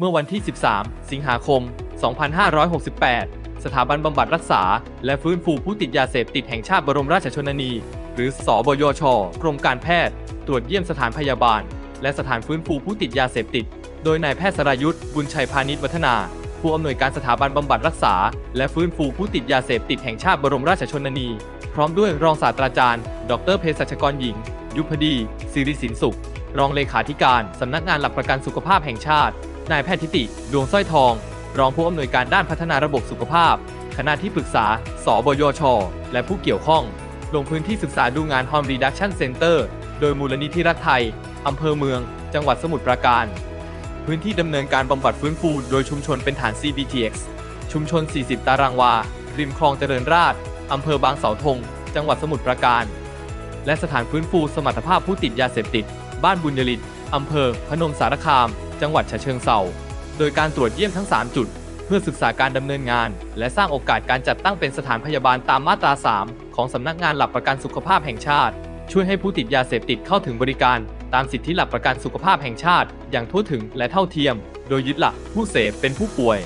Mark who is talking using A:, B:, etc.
A: เมื่อวันที่ 13 สิงหาคม 2568 สถาบันบำบัดรักษา และฟื้นฟูผู้ติดยาเสพติดแห่งชาติบรมราชชนนี หรือสบยช กรมการแพทย์ ตรวจเยี่ยมสถานพยาบาล และสถานฟื้นฟูผู้ติดยาเสพติด โดยนายแพทย์สรายุทธ์บุญชัยพาณิชวัฒนา ผู้อำนวยการสถาบันบำบัดรักษา และฟื้นฟูผู้ติดยาเสพติดแห่งชาติบรมราชชนนี พร้อมด้วยรองศาสตราจารย์ ดรเภสัชกรหญิง ยุพดีสิริสินสุข รองเลขาธิการสำนักงานหลักประกันสุขภาพแห่งชาติ นายแพทย์ทิติ ดวงสร้อยทอง รองผู้อำนวยการด้านพัฒนาระบบสุขภาพ คณะที่ปรึกษา สบยช และผู้เกี่ยวข้อง ลงพื้นที่ศึกษาดูงาน Harm Reduction Center โดยมูลนิธิรักไทย อำเภอเมือง จังหวัดสมุทรปราการ พื้นที่ดำเนินการบำบัดฟื้นฟู โดยชุมชนเป็นฐาน CBTX ชุมชน 40 ตารางวา ริมคลองเจริญราษฎร์อำเภอบางเสาธง จังหวัดสมุทรปราการ และสถานฟื้นฟูสมรรถภาพผู้ติดยาเสพติด บ้านบุญยริตอำเภอพนมสารคาม จังหวัดฉะเชิงเทราโดยการตรวจเยี่ยมทั้ง 3 จุด เพื่อศึกษาการดำเนินงาน และสร้างโอกาสการจัดตั้งเป็นสถานพยาบาลตามมาตรา 3 ของสำนักงานหลักประกันสุขภาพแห่งชาติ ช่วยให้ผู้ติดยาเสพติดเข้าถึงบริการ ตามสิทธิหลักประกันสุขภาพแห่งชาติ อย่างทั่วถึงและเท่าเทียม โดยยึดหลักผู้เสพเป็นผู้ป่วย